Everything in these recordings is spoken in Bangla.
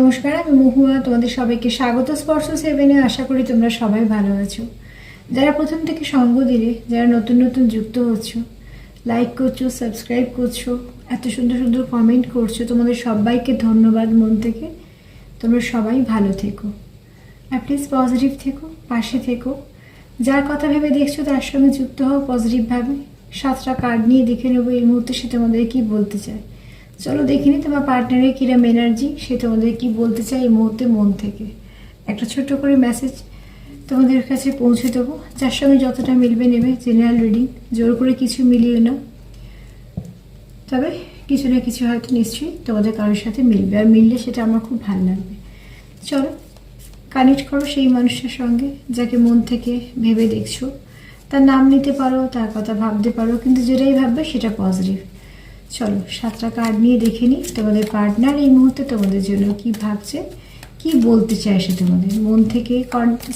নমস্কার, আমি মহুয়া, তোমাদের সবাইকে স্বাগত। স্পর্শ সেভেনে আশা করি তোমরা সবাই ভালো আছো। যারা প্রথম থেকে সঙ্গ দিলে, যারা নতুন নতুন যুক্ত হচ্ছ লাইক করছ সাবস্ক্রাইব করছ, এত সুন্দর সুন্দর কমেন্ট করছ, তোমাদের সবাইকে ধন্যবাদ মন থেকে। তোমরা সবাই ভালো থেকো। আর প্লিজ পজিটিভ থেকো, পাশে থেকো। যার কথা ভেবে দেখছ, তার সঙ্গে যুক্ত হও পজিটিভভাবে সাতটা কার্ড নিয়ে দেখে নেব এই মুহূর্তে সে তোমাদের কি বলতে চায়। চলো দেখে নি তোমার পার্টনারের কিরম এনার্জি সে তোমাদের কি বলতে চায় এই মুহূর্তে মন থেকে। একটা ছোট্ট করে মেসেজ তোমাদের কাছে পৌঁছে দেবো। যার সঙ্গে যতটা মিলবে নেবে জেনারেল রিডিং জোর করে কিছু মিলিয়ে নাও। তবে কিছু না কিছু হয়তো নিশ্চয়ই তোমাদের কারোর সাথে মিলবে, আর মিললে সেটা আমার খুব ভালো লাগবে। চলো কানেক্ট করো সেই মানুষটার সঙ্গে, যাকে মন থেকে ভেবে দেখছ। তার নাম নিতে পারো, তার কথা ভাবতে পারো, কিন্তু যেটাই ভাববে সেটা পজিটিভ চলো, সাতটা কার্ড নিয়ে দেখে নিই তোমাদের পার্টনার এই মুহূর্তে তোমাদের জন্য কি ভাবছে, কি বলতে চায় সে তোমাদের। মন থেকে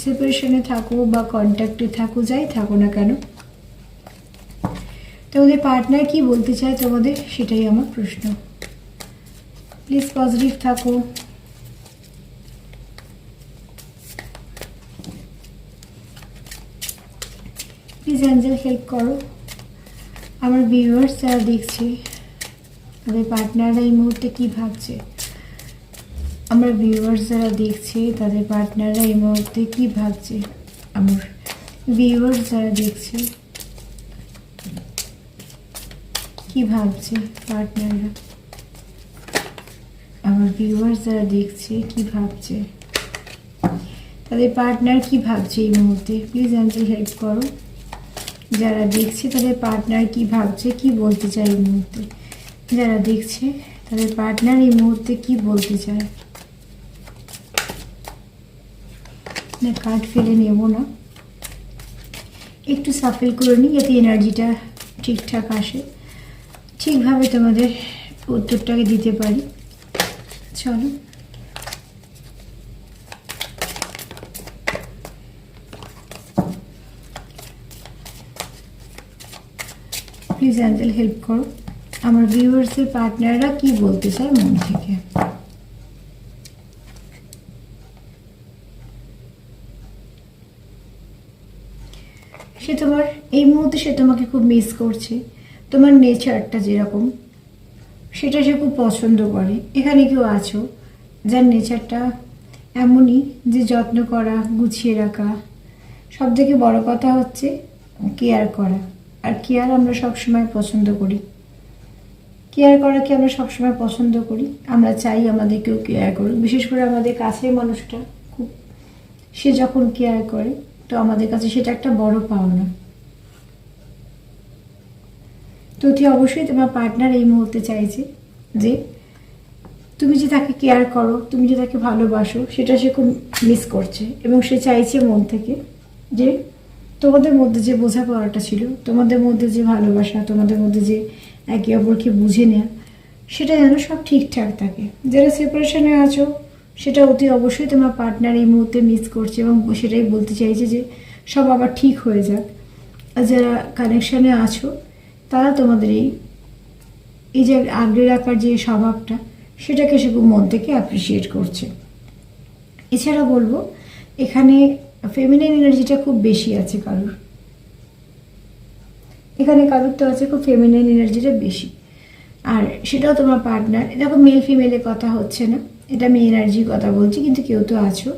সেপারেশনে থাকো বা কন্ট্যাক্টে থাকো, যাই থাকো না কেন। তোমাদের পার্টনার কি বলতে চায় তোমাদের, সেটাই আমার প্রশ্ন। প্লিজ পজিটিভ থাকো। প্লিজ অ্যাঞ্জেল হেল্প করো। আমার ভিউয়ার্স যারা দেখছে তাদের পার্টনাররা এই মুহূর্তে কি ভাবছে? আমার ভিউয়ার্স যারা দেখছে, তাদের পার্টনাররা এই মুহূর্তে কি ভাবছে? আমার ভিউয়ার্স যারা দেখছে, কি ভাবছে পার্টনাররা আমার ভিউয়ার্স যারা দেখছে, কি ভাবছে? তাদের পার্টনার কি ভাবছে এই মুহূর্তে? প্লিজ অ্যান্সার হেল্প করো। যারা দেখছে, তাদের পার্টনার কি ভাবছে, কি বলতে চায় এই মুহূর্তে? যারা দেখছে, তাদের পার্টনার এই মুহূর্তে কি বলতে চায়? না কার্ড ফেলে নেব না। একটু সাফেল করে নিই যাতে এনার্জিটা ঠিকঠাক আসে। ঠিকভাবে তোমাদের উত্তরটাকে দিতে পারি। চলো। প্লিজ অ্যাঞ্জেল হেল্প করো। আমার ভিউয়ার্সের পার্টনাররা কি বলতে চায় মন থেকে? সে তোমার, এই মুহূর্তে সে তোমাকে খুব মিস করছে। তোমার নেচারটা যেরকম, সেটা সে খুব পছন্দ করে। এখানে কেউ আছো যার নেচারটা এমনই যে যত্ন করা, গুছিয়ে রাখা। সব থেকে বড় কথা হচ্ছে কেয়ার করা। আর কেয়ার আমরা সবসময় পছন্দ করি। কেয়ার করা করাকে আমরা সবসময় পছন্দ করি? আমরা চাই আমাদের কেউ কেয়ার করুক। বিশেষ করে আমাদের কাছের মানুষটা খুব, সে যখন কেয়ার করে, তো আমাদের কাছে সেটা একটা বড় পাওনা। তো অতি অবশ্যই তোমার পার্টনার এই মুহূর্তে চাইছে যে, তুমি যে তাকে কেয়ার করো, তুমি যে তাকে ভালোবাসো, সেটা সে খুব মিস করছে। এবং সে চাইছে মন থেকে যে, তোমাদের মধ্যে যে বোঝাপড়াটা ছিল, তোমাদের মধ্যে যে ভালোবাসা, তোমাদের মধ্যে যে একে অপরকে বুঝে নেওয়া সেটা যেন সব ঠিকঠাক থাকে। যারা সেপারেশনে আছো, সেটা অতি অবশ্যই তোমার পার্টনার এই মুহূর্তে মিস করছে এবং সেটাই বলতে চাইছে যে সব আবার ঠিক হয়ে যাক। আর যারা কানেকশানে আছো, তারা তোমাদের এই এই যে আগলে রাখার যে স্বভাবটা, সেটাকে সে খুব মন থেকে অ্যাপ্রিসিয়েট করছে। এছাড়া বলব, এখানে ফেমিনাইন এনার্জিটা খুব বেশি আছে কারোর। এখানে কারোর তো আছে, খুব ফেমিনাইন এনার্জিটা বেশি। আর সেটাও তোমার পার্টনার দেখো মেল ফিমেলের কথা হচ্ছে না। এটা আমি এনার্জির কথা বলছি, কিন্তু কেউ তো আছো।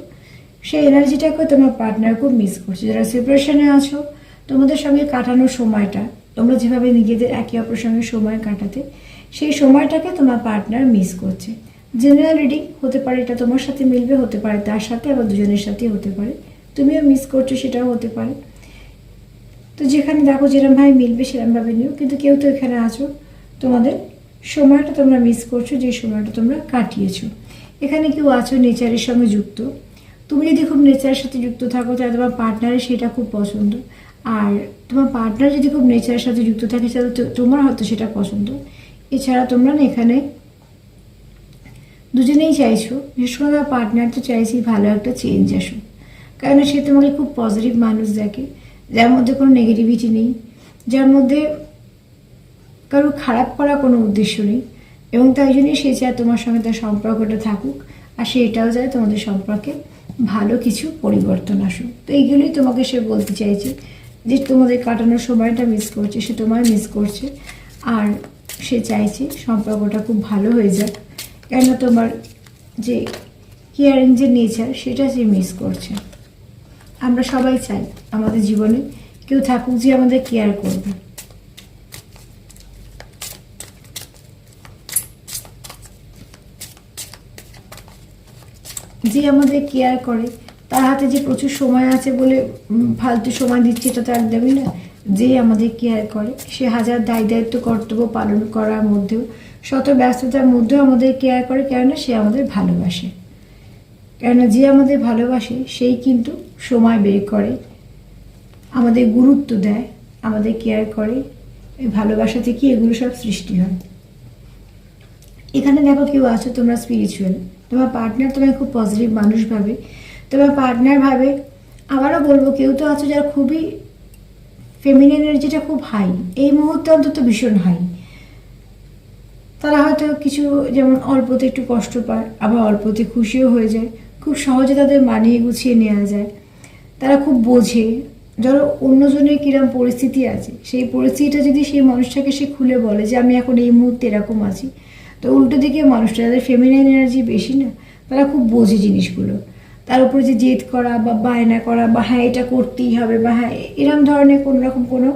সেই এনার্জিটাকে তোমার পার্টনার খুব মিস করছে। যারা সেপারেশনে আছো, তোমাদের সঙ্গে কাটানোর সময়টা, তোমরা যেভাবে নিজেদের একে অপরের সঙ্গে সময় কাটাতে, সেই সময়টাকে তোমার পার্টনার মিস করছে। জেনারেল রিডিং হতে পারে, এটা তোমার সাথে মিলবে, হতে পারে তার সাথে, আবার দুজনের সাথেই হতে পারে। তুমিও মিস করছ, সেটাও হতে পারে। তো যেখানে দেখো যেরমভাবে মিলবে সেরমভাবে নিও। কিন্তু কেউ তো এখানে আছো, তোমাদের সময়টা তোমরা মিস করছ, যে সময়টা তোমরা কাটিয়েছো। এখানে কেউ আছো নেচারের সঙ্গে যুক্ত। তুমি যদি খুব নেচারের সাথে যুক্ত থাকো, তাহলে তোমার পার্টনারের সেটা খুব পছন্দ। আর তোমার পার্টনার যদি খুব নেচারের সাথে যুক্ত থাকে, তাহলে তোমার হয়তো সেটা পছন্দ। এছাড়া তোমরা না এখানে দুজনেই চাইছো, বিশেষ করে পার্টনার তো চাইছি ভালো একটা চেঞ্জ আসুক। কারণ সে তোমাকে খুব পজিটিভ মানুষ দেখে। যার মধ্যে কোনো নেগেটিভিটি নেই, যার মধ্যে কারও খারাপ করা কোনো উদ্দেশ্য নেই, এবং তাই জন্যই সে চায় তোমার সঙ্গে তার সম্পর্কটা থাকুক, আর সে এটাও চায় তোমাদের সম্পর্কে ভালো কিছু পরিবর্তন আসুক। তো এইগুলোই তোমাকে সে বলতে চাইছে যে তোমাদের কাটানোর সময়টা মিস করছে, সে তোমায় মিস করছে, আর সে চাইছে সম্পর্কটা খুব ভালো হয়ে যাক কেন তোমার যে কেয়ারিং যে নেচার সেটা সে মিস করছে। আমরা সবাই চাই আমাদের জীবনে কেউ থাকুক যে আমাদের কেয়ার করবে। যে আমাদের কেয়ার করে, তার হাতে যে প্রচুর সময় আছে বলে ফালতু সময় দিচ্ছে এটা তো একদমই না। যে আমাদের কেয়ার করে, সে হাজার দায় দায়িত্ব, কর্তব্য পালন করার মধ্যেও, শত ব্যস্ততার মধ্যেও আমাদের কেয়ার করে, কেননা সে আমাদের ভালোবাসে। কেননা যে আমাদের ভালোবাসে, সেই কিন্তু সময় বের করে, আমাদের গুরুত্ব দেয়, আমাদের কেয়ার করে, এই ভালোবাসা থেকে এগুলো সব সৃষ্টি হয়। এখানে দেখো কেউ আছো, তোমরা স্পিরিচুয়াল তোমার পার্টনার তোমার খুব পজিটিভ মানুষ ভাবে। তোমার পার্টনার ভাবে, আবারও বলব, কেউ তো আছো যারা খুবই ফেমিনিন এনার্জিটা খুব হাই এই মুহূর্তে অন্তত ভীষণ হাই তারা হয়তো কিছু, যেমন অল্পতে একটু কষ্ট পায়, আবার অল্পতে খুশিও হয়ে যায়। খুব সহজে তাদের মানিয়ে গুছিয়ে নেওয়া যায়। তারা খুব বোঝে, ধরো অন্যজনের কিরম পরিস্থিতি আছে। সেই পরিস্থিতিটা যদি সেই মানুষটাকে সে খুলে বলে যে, আমি এখন এই মুহূর্তে এরকম আছি। তো উল্টো দিকে মানুষটা যাদের ফেমিনাইন এনার্জি বেশি না, তারা খুব বোঝে জিনিসগুলো। তার উপরে যে জেদ করা বা বায়না করা বা হ্যাঁ এটা করতেই হবে বা হ্যাঁ এরম ধরনের কোনো রকম কোনো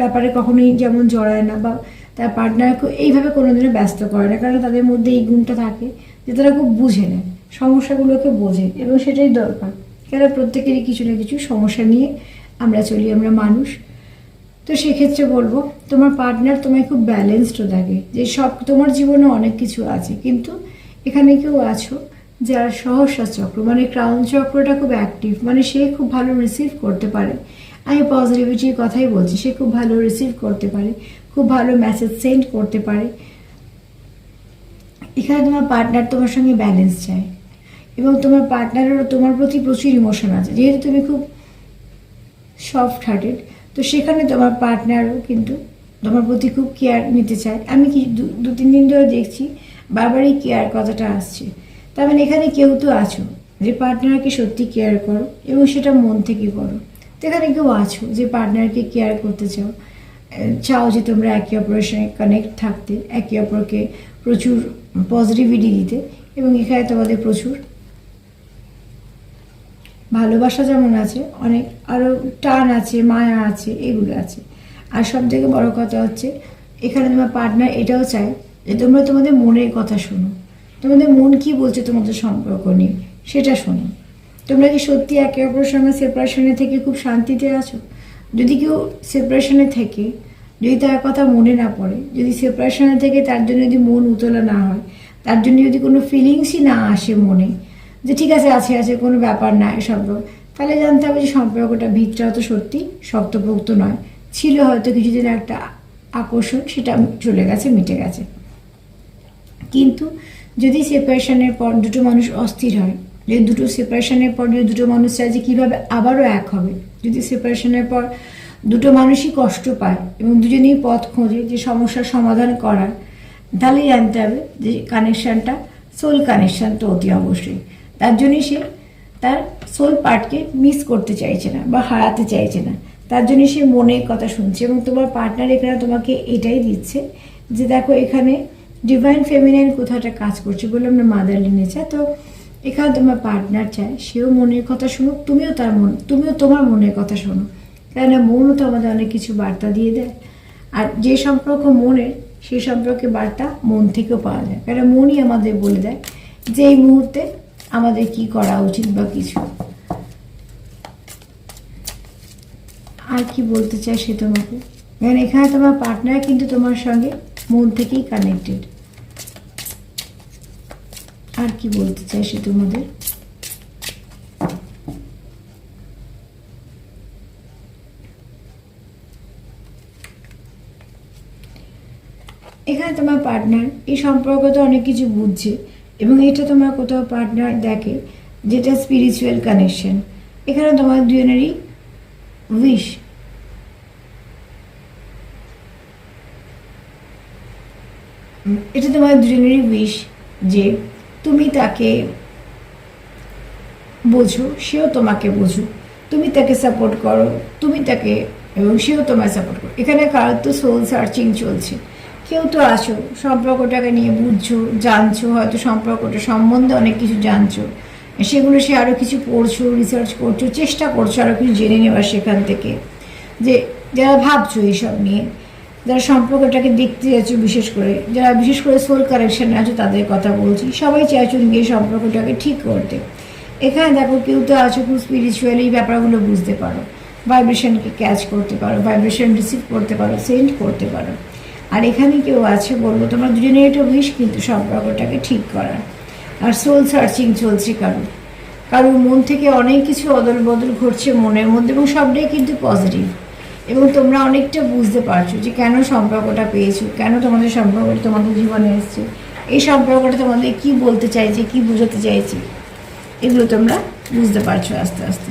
ব্যাপারে কখনোই যেমন জড়ায় না বা তার পার্টনারকে এইভাবে কোনোদিনও ব্যস্ত করে না। কারণ তাদের মধ্যে এই গুণটা থাকে যে তারা খুব বুঝে নেয় সমস্যাগুলোকে বোঝে এবং সেটাই দরকার। কেন প্রত্যেকেরই কিছু না কিছু সমস্যা নিয়ে আমরা চলি, আমরা মানুষ। তো সেক্ষেত্রে বলব, তোমার পার্টনার তোমায় খুব ব্যালেন্সড থাকে যে সব, তোমার জীবনে অনেক কিছু আছে, কিন্তু এখানে কেউ আছো যার সহসা চক্র মানে ক্রাউন চক্রটা খুব অ্যাক্টিভ মানে সে খুব ভালো রিসিভ করতে পারে। আমি পজিটিভিটির কথাই বলছি, সে খুব ভালো রিসিভ করতে পারে, খুব ভালো মেসেজ সেন্ড করতে পারে। এখানে তোমার পার্টনার তোমার সঙ্গে ব্যালেন্স চায়। এবং তোমার পার্টনারেরও তোমার প্রতি প্রচুর ইমোশন আছে। যেহেতু তুমি খুব সফট হার্টেড তো সেখানে তোমার পার্টনারও কিন্তু তোমার প্রতি খুব কেয়ার নিতে চায়। আমি কি দু- তিন দিন ধরে দেখছি, বারবারই কেয়ার কথাটা আসছে। তার মানে এখানে কেউ তো আছো যে পার্টনারকে সত্যি কেয়ার করো এবং সেটা মন থেকে করো। তো এখানে কেউ আছো যে পার্টনারকে কেয়ার করতে চাও। চাও যে তোমরা একে অপরের সঙ্গে কানেক্ট থাকতে, একে অপরকে প্রচুর পজিটিভিটি দিতে এবং এখানে তোমাদের প্রচুর ভালোবাসা যেমন আছে, অনেক আরও টান আছে, মায়া আছে, এগুলো আছে। আর সব থেকে বড় কথা হচ্ছে, এখানে তোমার পার্টনার এটাও চায় যে তোমরা তোমাদের মনের কথা শোনো। তোমাদের মন কি বলছে তোমাদের সম্পর্ক নিয়ে, সেটা শোনো। তোমরা কি সত্যি একে অপরের সঙ্গে সেপারেশনে থেকে খুব শান্তিতে আছো? যদি কেউ সেপারেশনে থেকে, যদি তার কথা মনে না পড়ে, যদি সেপারেশনে থেকে তার জন্য যদি মন উতলা না হয়, তার জন্য যদি কোনো ফিলিংসই না আসে মনে যে ঠিক আছে আছে আছে, কোনো ব্যাপার না এসব তাহলে জানতে হবে যে সম্পর্কটা ভিতটা তো সত্যি শক্তপোক্ত নয়। ছিল হয়তো কিছুদিন একটা আকর্ষণ, সেটা চলে গেছে, মিটে গেছে। কিন্তু যদি সেপারেশনের পর দুটো মানুষ অস্থির হয়, যদি দুটো সেপারেশনের পর যদি দুটো মানুষ চায় যে কীভাবে আবারও এক হবে, যদি সেপারেশনের পর দুটো মানুষই কষ্ট পায় এবং দুজনেই পথ খোঁজে যে সমস্যার সমাধান করার তাহলেই জানতে হবে যে কানেকশানটা সোল কানেকশান তো অতি অবশ্যই। তার জন্যই সে তার সোল পার্টকে মিস করতে চাইছে না বা হারাতে চাইছে না। তার জন্য সে মনের কথা শুনছে এবং তোমার পার্টনার এখানে তোমাকে এটাই দিচ্ছে যে দেখো এখানে ডিভাইন ফেমিনাইন কোথাও একটা কাজ করছে বললাম না মাদারলি নেচার তো এখানে তোমার পার্টনার চায়, সেও মনের কথা শুনুক, তুমিও তার মন, তুমিও তোমার মনের কথা শোনো। কেননা মনও তো আমাদের অনেক কিছু বার্তা দিয়ে দেয়। আর যে সম্পর্ক মনের সেই সম্পর্কে বার্তা মন থেকেও পাওয়া যায়। কারণ মনই আমাদের বলে দেয় যে এই মুহূর্তে আমাদের কি করা উচিত বা কিছু? আর কি বলতে চাই সে তোমাকে কারণ এখানে তোমার পার্টনার কিন্তু তোমার সঙ্গে মন থেকেই কানেক্টেড আর কি বলতে চাই সে তোমাদের এখানে তোমার পার্টনার এই সম্পর্ক তো অনেক কিছু বুঝছে। এবং এটা তোমার কোথাও পার্টনার দেখে যেটা স্পিরিচুয়াল কানেকশন এখানে তোমার দুজনেরই উইশ এটা তোমার দুজনেরই উইশ যে তুমি তাকে বোঝো, সেও তোমাকে বোঝো। তুমি তাকে সাপোর্ট করো, তুমি তাকে এবং সেও তোমায় সাপোর্ট করো। এখানে কারোর তো সোল সার্চিং চলছে। কেউ তো আছো সম্পর্কটাকে নিয়ে বুঝছ, জানছো, হয়তো সম্পর্কটা সম্বন্ধে অনেক কিছু জানছো। সেগুলো সে আরও কিছু পড়ছো রিসার্চ করছ, চেষ্টা করছ আরও কিছু জেনে নেওয়ার সেখান থেকে। যে যারা ভাবছ এইসব নিয়ে, যারা সম্পর্কটাকে দেখতে যাচ্ছ বিশেষ করে, যারা বিশেষ করে সোল কারেকশানে আছো, তাদের কথা বলছি, সবাই চাইছো গিয়ে সম্পর্কটাকে ঠিক করতে। এখানে দেখো কেউ তো আছো খুব স্পিরিচুয়ালি ব্যাপারগুলো বুঝতে পারো। ভাইব্রেশনকে ক্যাচ করতে পারো ভাইব্রেশন রিসিভ করতে পারো সেন্ড করতে পারো। আর এখানে কেউ আছে বলব তোমরা দুজনে এটা উইশ কিন্তু সম্পর্কটাকে ঠিক করার। আর সোল সার্চিং চলছে কারও কারোর মন থেকে অনেক কিছু অদল বদল ঘটছে মনের মধ্যে এবং সবটাই কিন্তু পজিটিভ এবং তোমরা অনেকটা বুঝতে পারছ যে কেন সম্পর্কটা পেয়েছ, কেন তোমাদের সম্পর্কটা তোমাদের জীবনে এসছে, এই সম্পর্কটা তোমাদের কি বলতে চাইছে, কি বোঝাতে চাইছে, এগুলো তোমরা বুঝতে পারছ আস্তে আস্তে।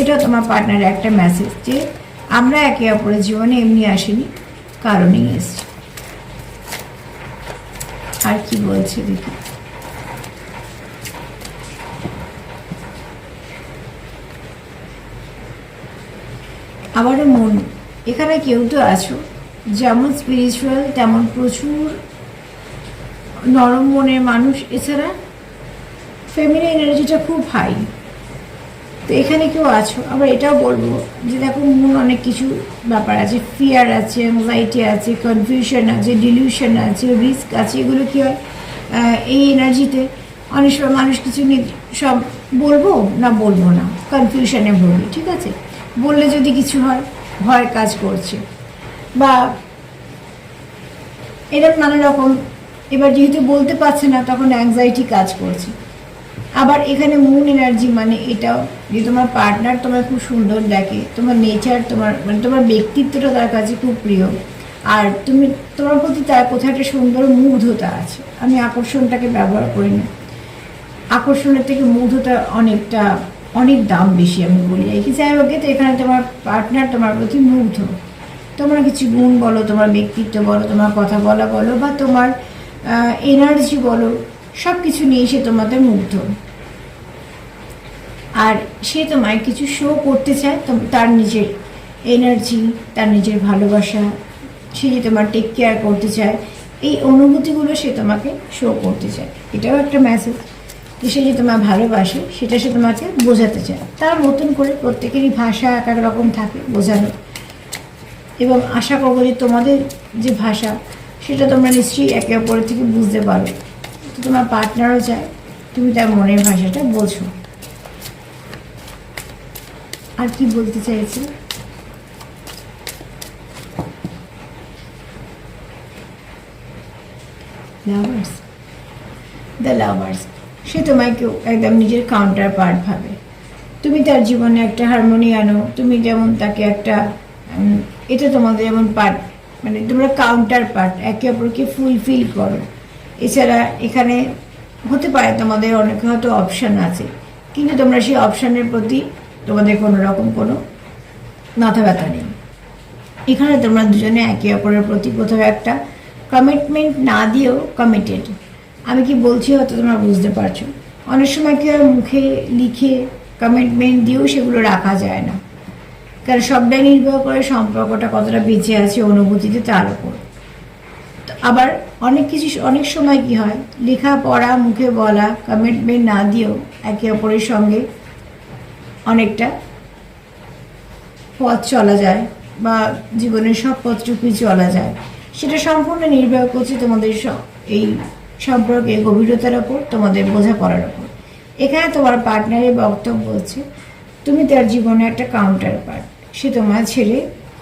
এটা তোমার পার্টনারের একটা মেসেজ যে, আমরা একে অপরের জীবনে এমনি আসিনি, কারণেই এসছি। আর কি বলছে দেখি। আবারও মন, এখানে কেউ তো আছো? যেমন স্পিরিচুয়াল তেমন প্রচুর নরম মনের মানুষ। এছাড়া ফ্যামিলি এনার্জিটা খুব হাই তো এখানে কেউ আছো? আবার এটাও বলব যে দেখো মন অনেক কিছু ব্যাপার আছে। ফিয়ার আছে অ্যাংজাইটি আছে কনফিউশন আছে ডিলিউশন আছে রিস্ক আছে, এগুলো কী হয়? এই এনার্জিতে অনেক সময় মানুষ কিছু সব বলব না বলব না? কনফিউশনে ভুগি, ঠিক আছে? বললে যদি কিছু হয়, ভয় কাজ করছে। বা এরকম নানা রকম, এবার যেহেতু বলতে পারছে না, তখন অ্যাংজাইটি কাজ করছে। আবার এখানে মুন এনার্জি মানে এটাও, যে তোমার পার্টনার তোমার খুব সুন্দর দেখে, তোমার নেচার তোমার মানে তোমার ব্যক্তিত্বটা তার কাছে খুব প্রিয়। আর তুমি, তোমার প্রতি তার কোথাও একটা সুন্দর মুগ্ধতা আছে। আমি আকর্ষণটাকে ব্যবহার করি না। আকর্ষণের থেকে মুগ্ধতা অনেকটা, অনেক দাম বেশি আমি বলি। এই কি যাই হোক তো এখানে তোমার পার্টনার তোমার প্রতি মুগ্ধ। তোমার কিছু গুণ বলো, তোমার ব্যক্তিত্ব বলো, তোমার কথা বলা বলো, বা তোমার এনার্জি বলো। সব কিছু নিয়ে সে তোমাদের মুগ্ধ। আর সে তোমায় কিছু শো করতে চায় তার নিজের এনার্জি তার নিজের ভালোবাসা, সে যে তোমার টেক কেয়ার করতে চায়, এই অনুভূতিগুলো সে তোমাকে শো করতে চায়। এটাও একটা মেসেজ যে সে যে তোমার ভালোবাসে, সেটা সে তোমাকে বোঝাতে চায়। তার মতন করে প্রত্যেকেরই ভাষা এক এক রকম থাকে বোঝানো এবং আশা করব যে তোমাদের যে ভাষা, সেটা তোমরা নিশ্চয়ই একে অপরের থেকে বুঝতে পারো। তোমার পার্টনারও চায় তুমি তার মনের ভাষাটা বোঝো আর কি বলতে চাইছি? লাভার্স দ্য লাভার্স সে তোমায় কেউ একদম নিজের কাউন্টার পার্ট ভাবে। তুমি তার জীবনে একটা হারমোনি আনো, তুমি যেমন তাকে একটা এটা তোমাদের যেমন পার্ট মানে তোমরা কাউন্টার পার্ট একে অপরকে ফুলফিল করো। এছাড়া এখানে হতে পারে তোমাদের অনেক হয়তো অপশান আছে। কিন্তু তোমরা সেই অপশানের প্রতি তোমাদের কোনো রকম কোনো মাথা ব্যথা নেই। এখানে তোমরা দুজনে একে অপরের প্রতি কোথাও একটা কমিটমেন্ট না দিয়েও কমিটেড আমি কি বলছি হয়তো তোমরা বুঝতে পারছ। অনেক সময় কি হয়, মুখে লিখে কমিটমেন্ট দিয়েও সেগুলো রাখা যায় না। কারণ সবটাই নির্ভর করে সম্পর্কটা কতটা বেঁচে আছে অনুভূতিতে তার উপর। আবার অনেক কিছু, অনেক সময় কি হয়? লেখা, পড়া, মুখে বলা কমিটমেন্ট না দিয়েও একে অপরের সঙ্গে অনেকটা পথ চলা যায় বা জীবনের সব পথটুকুই চলা যায়। সেটা সম্পূর্ণ নির্ভর করছে তোমাদের এই সম্পর্কে গভীরতার ওপর, তোমাদের বোঝাপড়ার ওপর। এখানে তোমার পার্টনারের বক্তব্য হচ্ছে, তুমি তার জীবনে একটা কাউন্টার পার্ট সে তোমার ছেড়ে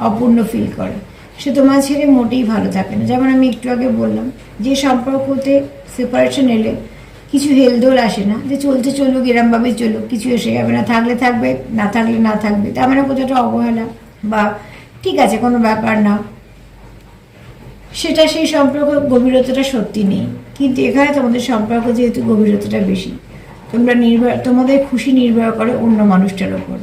অপূর্ণ ফিল করে। সে তোমার ছেড়ে মোটেই ভালো থাকে না। যেমন আমি একটু আগে বললাম, যে সম্পর্কতে সেপারেশন এলে কিছু হেলদোল আসে না, যে চলতে চলুক এরমভাবে চলুক, কিছু এসে যাবে না, থাকলে থাকবে, না থাকলে না থাকবে। তার মানে কোথাও একটা অবহেলা বা ঠিক আছে, কোনো ব্যাপার না। সেটা সেই সম্পর্ক গভীরতাটা সত্যি নেই। কিন্তু এখানে তোমাদের সম্পর্ক যেহেতু গভীরতাটা বেশি, তোমরা নির্ভর, তোমাদের খুশি নির্ভর করে অন্য মানুষটার ওপর।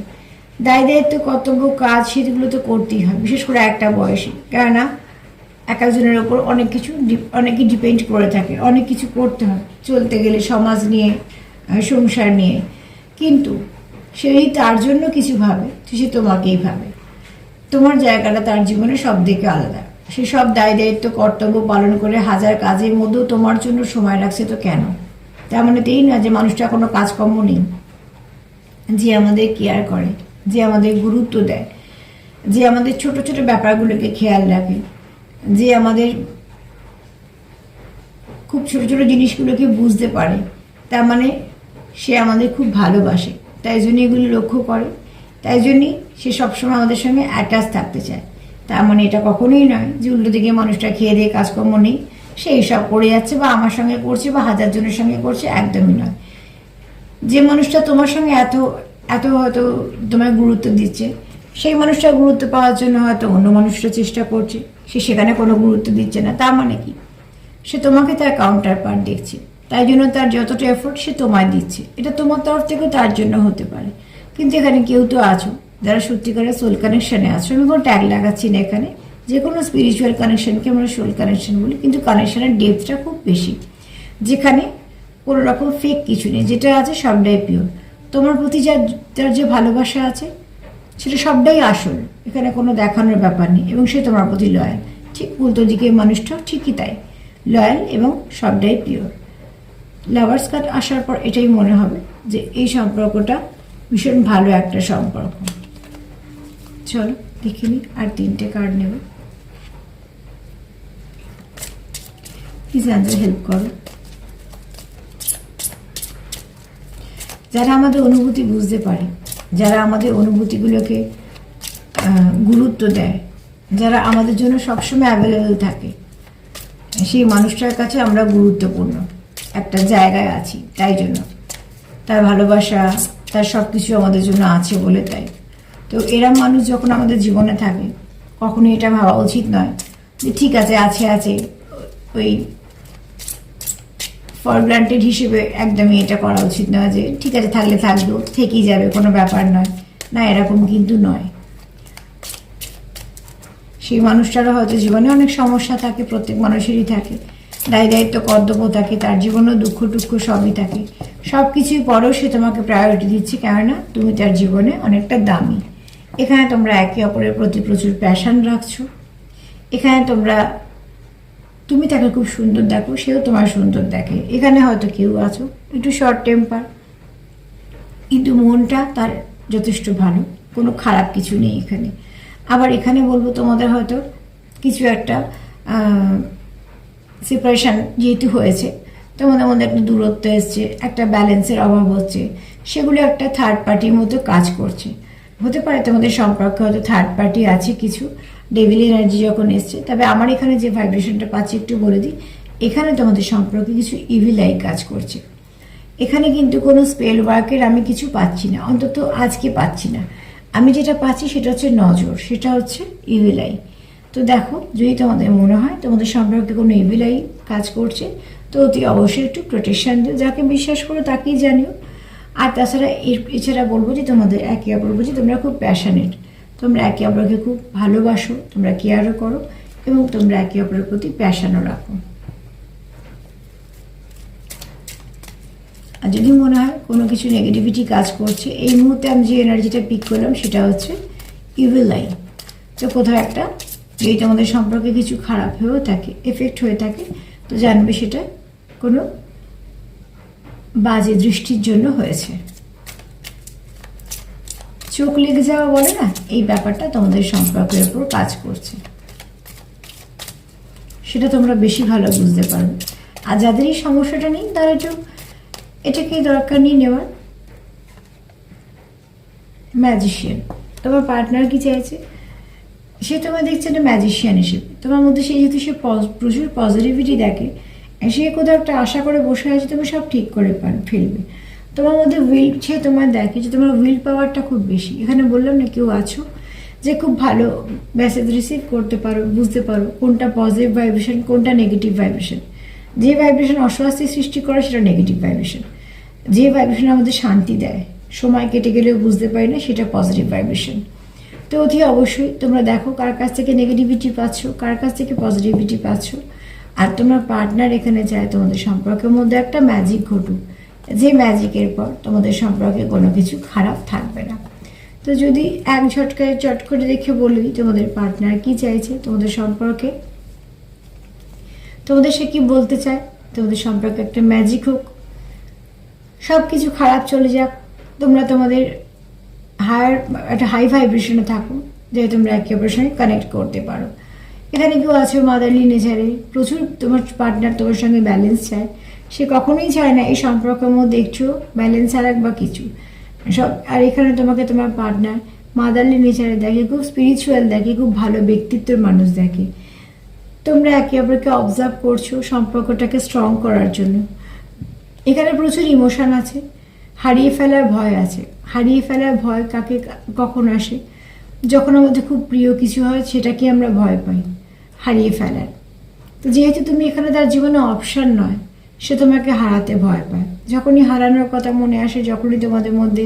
দায় দায়িত্ব কর্তব্য কাজ, সেগুলো তো করতেই হয়, বিশেষ করে একটা বয়সে। কেননা এক একজনের ওপর অনেক কিছু অনেকে ডিপেন্ড করে থাকে, অনেক কিছু করতে হয়, চলতে গেলে সমাজ নিয়ে সংসার নিয়ে। কিন্তু সেই তার জন্য কিছু ভাবে সে তোমাকেই ভাবে। তোমার জায়গাটা তার জীবনে সব দিকে আলাদা। সে সব দায় দায়িত্ব কর্তব্য পালন করে হাজার কাজের মধ্যেও তোমার জন্য সময় রাখছে তো কেন? তার মানে এই না যে মানুষটা কোনো কাজকর্ম নেই, যে আমাদের কেয়ার করে। যে আমাদের গুরুত্ব দেয়, যে আমাদের ছোট ছোট ব্যাপারগুলোকে খেয়াল রাখে, যে আমাদের খুব ছোট ছোট জিনিসগুলোকে বুঝতে পারে, তার মানে সে আমাদের খুব ভালোবাসে। তাই জন্য এগুলি লক্ষ্য করে, তাই জন্যই সে সবসময় আমাদের সঙ্গে অ্যাটাচ থাকতে চায়। তার মানে এটা কখনোই নয় যে উল্টো দিকে মানুষটা খেয়ে দিয়ে কাজকর্ম নেই, সে এইসব করে যাচ্ছে বা আমার সঙ্গে করছে বা হাজার জনের সঙ্গে করছে, একদমই নয়। যে মানুষটা তোমার সঙ্গে এত এত হয়তো তোমায় গুরুত্ব দিচ্ছে। সেই মানুষটা গুরুত্ব পাওয়ার জন্য হয়তো অন্য মানুষটা চেষ্টা করছে। সে সেখানে কোনো গুরুত্ব দিচ্ছে না। তার মানে কি? সে তোমাকে তার কাউন্টার পার্ট দেখছে। তাই জন্য তার যতটা এফোর্ট সে তোমায় দিচ্ছে। এটা তোমার তরফ থেকেও তার জন্য হতে পারে। কিন্তু এখানে কেউ তো আছো। যারা সত্যিকারের সোল কানেকশানে আছো। আমি কোনো ট্যাগ লাগাচ্ছি না এখানে। যে কোনো স্পিরিচুয়াল কানেকশানকে আমরা সোল কানেকশান বলি। কিন্তু কানেকশানের ডেপথটা খুব বেশি। যেখানে কোনো রকম ফেক কিছু নেই। যেটা আছে সবটাই পিওর তোমার প্রতি যার যার যে ভালোবাসা আছে, সেটা সবটাই আসল। এখানে কোনো দেখানোর ব্যাপার নেই, এবং সে তোমার প্রতি লয়াল ঠিক উল্টো দিকে মানুষটাও ঠিকই তাই। লয়াল এবং সবটাই পিওর লাভার্স কার্ড আসার পর এটাই মনে হবে যে এই সম্পর্কটা ভীষণ ভালো একটা সম্পর্ক। চলো, দেখে নি আর তিনটে কার্ড নেব। প্লিজ অ্যান্সার হেল্প করো? যারা আমাদের অনুভূতি বুঝতে পারে, যারা আমাদের অনুভূতিগুলোকে গুরুত্ব দেয়, যারা আমাদের জন্য সবসময় অ্যাভেলেবেল থাকে, সেই মানুষটার কাছে আমরা গুরুত্বপূর্ণ। একটা জায়গায় আছি, তাই জন্য। তার ভালোবাসা, তার সব কিছু আমাদের জন্য আছে বলে তাই। তো এরম মানুষ যখন আমাদের জীবনে থাকে কখনো এটা ভাবা উচিত নয় যে ঠিক আছে আছে আছে, ওই ফর গ্রান্টেড হিসেবে একদমই এটা করা উচিত নয় যে ঠিক আছে থাকলে থাকল, থেকেই যাবে, কোনো ব্যাপার নয়। না, এরকম কিন্তু নয়। সেই মানুষটারও হয়তো জীবনে অনেক সমস্যা থাকে, প্রত্যেক মানুষেরই থাকে। দায় দায়িত্ব, কর্তব্য থাকে, তার জীবনেও দুঃখ টুক্ষ সবই থাকে। সব কিছুই পরেও সে তোমাকে প্রায়োরিটি দিচ্ছে, কেননা তুমি তার জীবনে অনেকটা দামি। এখানে তোমরা একে অপরের প্রতি প্রচুর প্যাশান রাখছো। এখানে তোমরা তুমি তাকে খুব সুন্দর দেখো, সেও তোমার সুন্দর দেখে। এখানে হয়তো কেউ আছো, একটু শর্ট টেম্পার কিন্তু মনটা তার যথেষ্ট ভালো, কোনো খারাপ কিছু নেই এখানে। আবার এখানে বলব তোমাদের হয়তো কিছু একটা সেপারেশন যেহেতু হয়েছে তোমাদের মধ্যে একটা দূরত্ব এসছে, একটা ব্যালেন্সের অভাব হচ্ছে, সেগুলো একটা থার্ড পার্টির মতো কাজ করছে। হতে পারে তোমাদের সম্পর্কে হয়তো থার্ড পার্টি আছে কিছু ডেভিল এনার্জি যখন এসছে, তবে আমার এখানে যে ভাইব্রেশনটা পাচ্ছি একটু বলে দিই, এখানে তোমাদের সম্পর্কে কিছু ইভিলাই কাজ করছে। এখানে কিন্তু কোনো স্পেল ওয়ার্কের আমি কিছু পাচ্ছি না, অন্তত আজকে পাচ্ছি না। আমি যেটা পাচ্ছি সেটা হচ্ছে নজর, সেটা হচ্ছে ইভিলাই তো দেখো, যদি তোমাদের মনে হয় তোমাদের সম্পর্কে কোনো ইভিলাই কাজ করছে, তো অতি অবশ্যই একটু প্রোটেকশান দিও, যাকে বিশ্বাস করো তাকেই জানিও। আর তাছাড়া এছাড়া বলব যে তোমাদের, একে অপর বলছি তোমরা খুব প্যাশনেট তোমরা একে অপরকে খুব ভালোবাসো, তোমরা কেয়ারও করো এবং তোমরা একে অপরের প্রতি প্যাশানও রাখো। আর যদি মনে হয় কোনো কিছু নেগেটিভিটি কাজ করছে, এই মুহূর্তে আমি যে এনার্জিটা পিক করলাম সেটা হচ্ছে ইভিল লাইন তো কোথাও একটা যদি তোমাদের সম্পর্কে কিছু খারাপ হয়েও থাকে এফেক্ট হয়ে থাকে, তো জানবে সেটা কোনো বাজে দৃষ্টির জন্য হয়েছে। চোখ লেগে যাওয়া বলে না? এই ব্যাপারটা তোমাদের সম্পর্কের উপর কাজ করছে। সেটা তোমরা বেশি ভালো বুঝতে পারবে। আর যাদের এই সমস্যাটা নেই, তারা একটু এটাকে দরকার নেই নেওয়ার। ম্যাজিশিয়ান তোমার পার্টনার কি চাইছে? সে তোমার দেখছে একটা ম্যাজিশিয়ান হিসেবে তোমার মধ্যে সে যেহেতু সে প্রচুর পজিটিভিটি দেখে, সে কোথাও একটা আশা করে বসে আছে, তুমি সব ঠিক করে ফেলবে। তোমার মধ্যে উইল সে তোমার দেখে যে তোমার উইল পাওয়ারটা খুব বেশি। এখানে বললাম না কেউ আছো যে খুব ভালো মেসেজ রিসিভ করতে পারো, বুঝতে পারো কোনটা পজিটিভ ভাইব্রেশন কোনটা নেগেটিভ ভাইব্রেশন যে ভাইব্রেশন অস্বস্তি সৃষ্টি করে সেটা নেগেটিভ ভাইব্রেশন যে ভাইব্রেশন আমাদের শান্তি দেয়, সময় কেটে গেলেও বুঝতে পারি না সেটা পজিটিভ ভাইব্রেশন তো অতি অবশ্যই তোমরা দেখো কার কাছ থেকে নেগেটিভিটি পাচ্ছ, কার কাছ থেকে পজিটিভিটি পাচ্ছ। আর তোমার পার্টনার এখানে চায় তোমাদের সম্পর্কের মধ্যে একটা ম্যাজিক ঘটুক। যে ম্যাজিকের পর তোমাদের সম্পর্কে কোনো কিছু খারাপ থাকবে না। তো যদি এক ঝটকায় চট করে দেখে বলি তোমাদের পার্টনার কি চাইছে, তোমাদের সম্পর্কে, তোমাদের সে কি বলতে চায়, তোমাদের সম্পর্কে একটা ম্যাজিক হোক সব কিছু খারাপ চলে যাক, তোমরা তোমাদের হায়ার একটা হাই ভাইব্রেশনে থাকো, যে তোমরা একে অপরের সঙ্গে কানেক্ট করতে পারো। এখানে কেউ আছে মাদারলি নেচারে প্রচুর তোমার পার্টনার তোমার সঙ্গে ব্যালেন্স চায়। সে কখনোই চায় না, এই সম্পর্কের মধ্যে একটু ব্যালেন্স আর বা কিছু। সব আর এখানে তোমাকে তোমার পার্টনার মাদারলি নেচারে দেখে, খুব স্পিরিচুয়াল দেখে, খুব ভালো ব্যক্তিত্বের মানুষ দেখে। তোমরা একে অপরকে অবজার্ভ করছ সম্পর্কটাকে স্ট্রং করার জন্য। এখানে প্রচুর ইমোশন আছে, হারিয়ে ফেলার ভয় আছে। হারিয়ে ফেলার ভয় কাকে কখন আসে? যখন আমাদের খুব প্রিয় কিছু হয়, সেটাকে আমরা ভয় পাই, হারিয়ে ফেলার। তো যেহেতু তুমি এখানে তার জীবনে অপশান নয় সে তোমাকে হারাতে ভয় পায়। যখনই হারানোর কথা মনে আসে, যখনই তোমাদের মধ্যে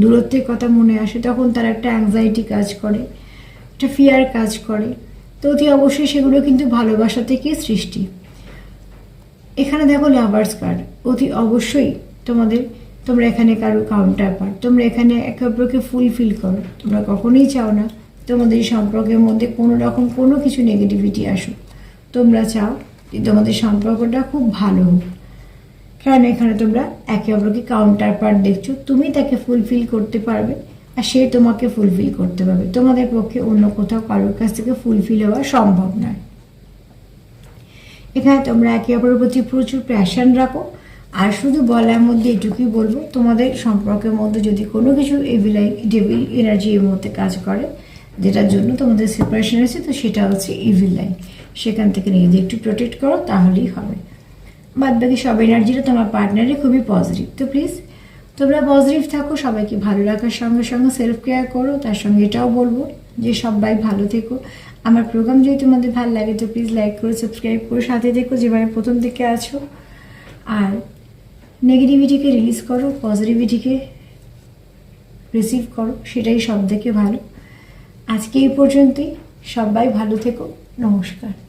দূরত্বের কথা মনে আসে, তখন তার একটা অ্যাংজাইটি কাজ করে, একটা ফিয়ার কাজ করে। তো অতি অবশ্যই সেগুলো কিন্তু ভালোবাসা থেকে সৃষ্টি। এখানে দেখো লাভার্স কার্ড অতি অবশ্যই তোমাদের, তোমরা এখানে কারও কাউন্টার পার তোমরা এখানে একে অপরকে ফুলফিল করো। তোমরা কখনোই চাও না তোমাদের সম্পর্কের মধ্যে কোনো রকম কোনো কিছু নেগেটিভিটি আসুক। তোমরা চাও যে তোমাদের সম্পর্কটা খুব ভালো। হোক কারণ এখানে তোমরা একে অপরকে কাউন্টার পার্ট দেখছ? তুমি তাকে ফুলফিল করতে পারবে আর সে তোমাকে ফুলফিল করতে পারবে। তোমাদের পক্ষে অন্য কোথাও কারোর কাছ থেকে ফুলফিল হওয়া সম্ভব নয়। এখানে তোমরা একে অপরের প্রতি প্রচুর প্যাশন রাখো। আর শুধু বলার মধ্যে এটুকুই বলব, তোমাদের সম্পর্কের মধ্যে যদি কোনো কিছু এভিলাই ডেভিল এনার্জি এর মধ্যে কাজ করে যেটার জন্য তোমাদের সেপারেশন হয়েছে, তো সেটা হচ্ছে ইভিল লাইন সেখান থেকে নিজেদের একটু প্রোটেক্ট করো, তাহলেই হবে। বাদ বাকি সব এনার্জিটা তোমার পার্টনারে খুবই পজিটিভ তো প্লিজ তোমরা পজিটিভ থাকো, সবাইকে ভালো রাখার সঙ্গে সঙ্গে সেলফ কেয়ার করো, তার সঙ্গে এটাও বলব যে সবাই ভালো থেকো। আমার প্রোগ্রাম যদি তোমাদের ভালো লাগে, তো প্লিজ লাইক করো সাবস্ক্রাইব করো, সাথে দেখো যেভাবে প্রথম থেকে আছো। আর নেগেটিভিটিকে রিলিজ করো পজিটিভিটিকে রিসিভ করো, সেটাই সব থেকে ভালো। আজকে এই পর্যন্তই। সবাই ভালো থেকো। নমস্কার।